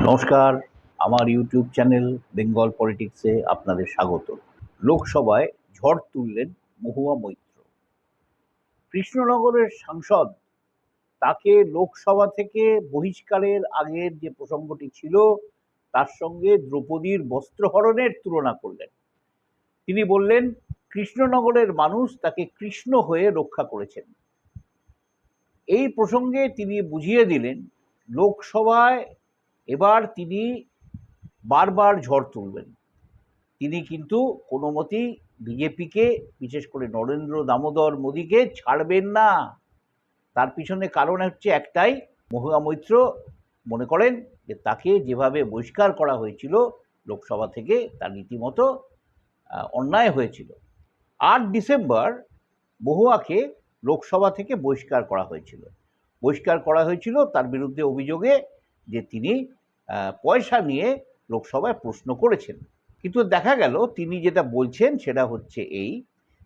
নমস্কার, আমার YouTube channel Bengal পলিটিক্সে আপনাদের স্বাগত। লোকসভায় ঝড় তুললেন মহুয়া মৈত্র। কৃষ্ণনগরের সাংসদ, তাকে লোকসভা থেকে বহিষ্কারের আগের যে প্রসঙ্গটি ছিল, তার সঙ্গে দ্রৌপদীর বস্ত্রহরণের তুলনা করলেন। তিনি বললেন, কৃষ্ণনগরের মানুষ তাকে কৃষ্ণ হয়ে রক্ষা করেছেন। এই প্রসঙ্গে তিনি বুঝিয়ে দিলেন, লোকসভায় এবার তিনি বারবার ঝড় তুলবেন। তিনি কিন্তু কোনো মতেই বিজেপিকে, বিশেষ করে নরেন্দ্র দামোদর মোদীকে ছাড়বেন না। তার পিছনে কারণ হচ্ছে একটাই, মহুয়া মৈত্র মনে করেন যে তাকে যেভাবে বহিষ্কার করা হয়েছিল লোকসভা থেকে তার রীতিমতো অন্যায় হয়েছিল। আট ডিসেম্বর মহুয়াকে লোকসভা থেকে বহিষ্কার করা হয়েছিল। বহিষ্কার করা হয়েছিল তার বিরুদ্ধে অভিযোগে যে তিনি পয়সা নিয়ে লোকসভায় প্রশ্ন করেছেন। কিন্তু দেখা গেল তিনি যেটা বলছেন সেটা হচ্ছে এই,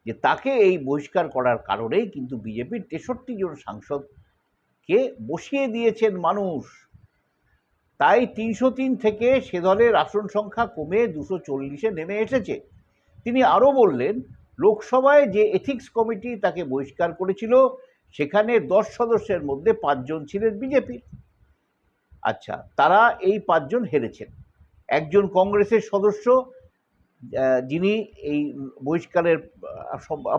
যে তাকে এই বহিষ্কার করার কারণেই কিন্তু বিজেপির তেষট্টি জন সাংসদকে বসিয়ে দিয়েছেন মানুষ। তাই তিনশো তিন থেকে সে দলের আসন সংখ্যা কমে দুশো চল্লিশে নেমে এসেছে। তিনি আরও বললেন, লোকসভায় যে এথিক্স কমিটি তাকে বহিষ্কার করেছিল, সেখানে দশ সদস্যের মধ্যে পাঁচজন ছিলেন বিজেপির। আচ্ছা তারা এই পাঁচজন হেরেছেন। একজন কংগ্রেসের সদস্য যিনি এই বহিষ্কারের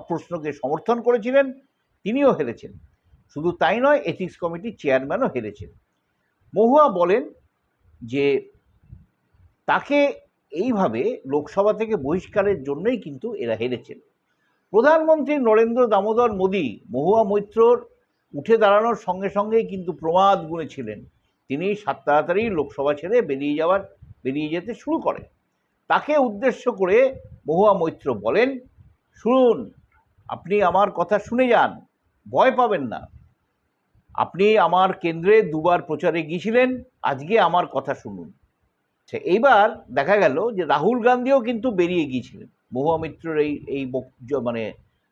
প্রশ্নকে সমর্থন করেছিলেন, তিনিও হেরেছেন। শুধু তাই নয় এথিক্স কমিটির চেয়ারম্যানও হেরেছেন। মহুয়া বলেন যে, তাকে এইভাবে লোকসভা থেকে বহিষ্কারের জন্যই কিন্তু এরা হেরেছেন। প্রধানমন্ত্রী নরেন্দ্র দামোদর মোদী মহুয়া মৈত্রর উঠে দাঁড়ানোর সঙ্গে সঙ্গেই কিন্তু প্রমাদ গুনেছিলেন। তিনি সাত তাড়াতাড়ি লোকসভা ছেড়ে বেরিয়ে যাওয়ার বেরিয়ে যেতে শুরু করেন। তাকে উদ্দেশ্য করে মহুয়া মৈত্র বলেন শুনুন আপনি আমার কথা শুনে যান ভয় পাবেন না। আপনি আমার কেন্দ্রে দুবার প্রচারে গিয়েছিলেন আজকে আমার কথা শুনুন। আচ্ছা, এইবার দেখা গেল যে রাহুল গান্ধীও কিন্তু বেরিয়ে গিয়েছিলেন। মহুয়া মিত্রর এই এই মানে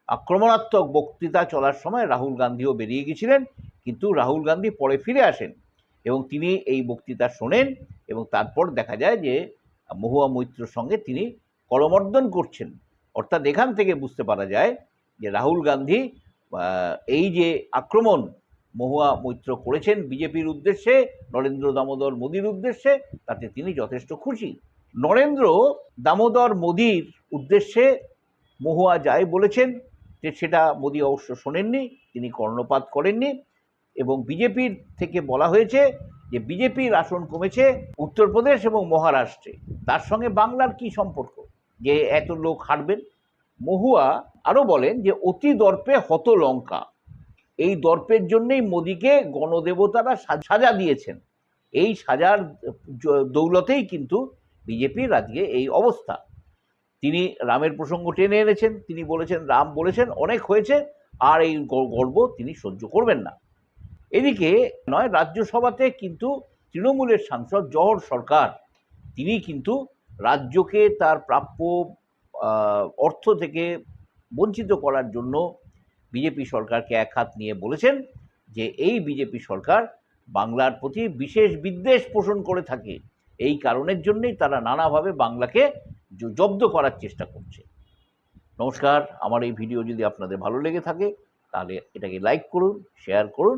আক্রমণাত্মক বক্তৃতা চলার সময় রাহুল গান্ধীও বেরিয়ে গিয়েছিলেন কিন্তু রাহুল গান্ধী পরে ফিরে আসেন। এবং তিনি এই বক্তৃতা শোনেন এবং তারপর দেখা যায় যে, মহুয়া মৈত্রর সঙ্গে তিনি করমর্দন করছেন। অর্থাৎ এখান থেকে বুঝতে পারা যায় যে, রাহুল গান্ধী এই যে আক্রমণ মহুয়া মৈত্র করেছেন বিজেপির উদ্দেশ্যে, নরেন্দ্র দামোদর মোদীর উদ্দেশ্যে, তাতে তিনি যথেষ্ট খুশি। নরেন্দ্র দামোদর মোদীর উদ্দেশ্যে মহুয়া যাই বলেছেন যে, সেটা মোদী অবশ্য শোনেননি, তিনি কর্ণপাত করেননি। এবং বিজেপির থেকে বলা হয়েছে যে বিজেপির আসন কমেছে উত্তরপ্রদেশ এবং মহারাষ্ট্রে। তার সঙ্গে বাংলার কি সম্পর্ক? যে এত লোক হারবেন? মহুয়া আরও বলেন যে অতি দর্পে হত লঙ্কা। এই দর্পের জন্যই মোদিকে গণদেবতারা সাজা দিয়েছেন। এই সাজার দৌলতেই কিন্তু বিজেপির আজকে এই অবস্থা। তিনি রামের প্রসঙ্গ টেনে এনেছেন, তিনি বলেছেন, রাম বলেছেন, অনেক হয়েছে, আর এই গর্ব তিনি সহ্য করবেন না। এদিকে নয়, রাজ্যসভাতে কিন্তু তৃণমূলের সাংসদ জহর সরকার, তিনি কিন্তু রাজ্যকে তার প্রাপ্য অর্থ থেকে বঞ্চিত করার জন্য বিজেপি সরকারকে এক হাত নিয়ে বলেছেন যে এই বিজেপি সরকার বাংলার প্রতি বিশেষ বিদ্বেষ পোষণ করে থাকে। এই কারণের জন্যই তারা নানাভাবে বাংলাকে জব্দ করার চেষ্টা করছে। নমস্কার, আমার এই ভিডিও যদি আপনাদের ভালো লেগে থাকে, তাহলে এটাকে লাইক করুন, শেয়ার করুন